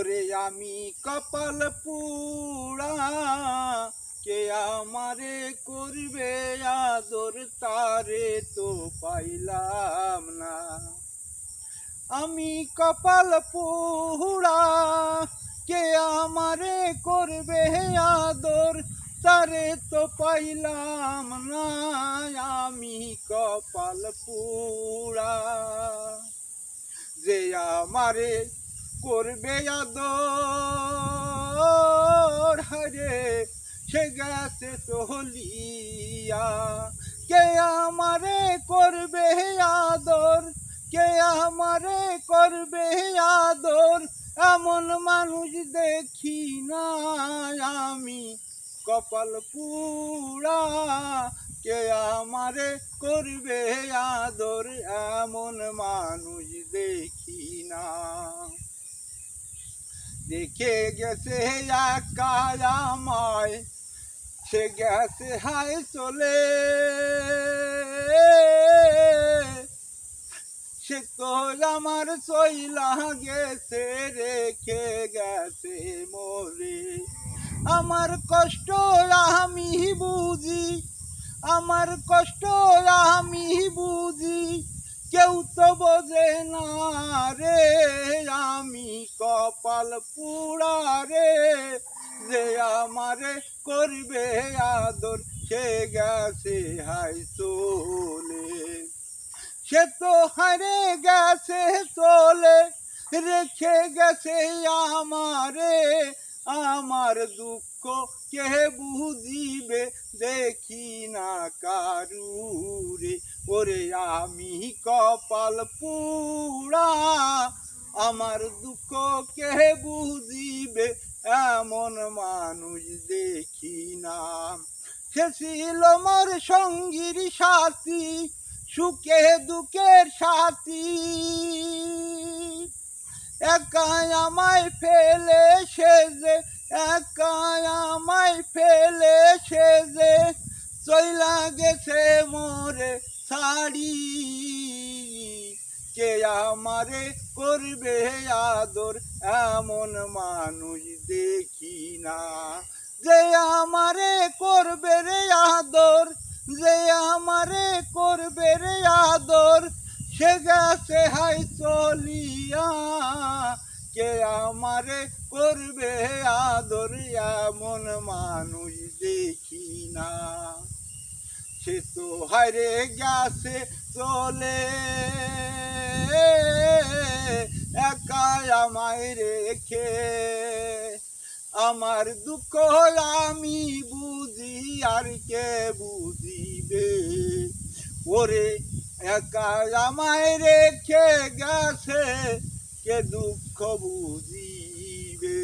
ওরে আমি কপাল পুড়া, কে আমারে করবে আদর, তারে তো পাইলাম না। আমি কপাল পুড়া, কে আমারে করবে আদর, তারে তো পাইলাম না। আমি কপাল পুড়া, যে আমারে করবে আদর হরে সে গেছে চলিয়া কে আমারে করবে আদর, কে আমারে করবে আদর, এমন মানুষ দেখি না আমি। কপাল পুরা কে আমারে করবে আদর, এমন মানুষ দেখি না দেখে গেছে একা আমায়, সে গেছে, হায়, চলে। সে তো আমার চইলা গেছে, রেখে গেছে মোরে। আমার কষ্ট আমি বুঝি, আমার কষ্ট আমি বুঝি, কেউ তো বোঝে না রে আমি। কপাল পুড়া রে, যে আমারে করবে আদর, সে গেছে হাই চলে। সে তো হারে গেছে চলে, রেখে গেছে আমারে। আমার দুঃখ কে বুঝিবে, দেখি না কারুরে। ওরে আমি কপাল পুরা আমার দুঃখ কে বুঝিবে? এমন মানুষ দেখি না। সে ছিল মোর সঙ্গীর সাথী, সুখে দুঃখের সাথী। একাই আমায় ফেলে সে যে একাই আমায় ফেলে সে যে চইলা গেছে মোরে শাড়ি। কে আমারে করবে আদর? এমন মানুষ দেখি না। যে আমারে করবে রে আদর, যে আমারে করবে রে আদর, সে গেছে হাই চলিয়া। কে আমারে করবে আদর, এমন মানুষ দেখি না। সে তো হারে গেছে চলে। একা আমায় রেখে। আমার দুঃখ আমি বুঝি আর কে বুঝিবে। ওরে একা আমায় রেখে গেছে, কে দুঃখ বুঝিবে?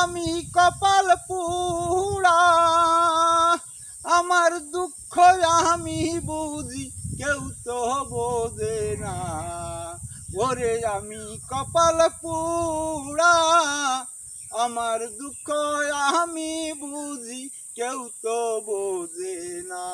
আমি কপাল পুড়া আমার দুঃখ আমি বুঝি, কেউ তো বোঝে না। ওরে আমি কপাল পুড়া আমার দুঃখ আমি বুঝি কেউ তো বোঝে না।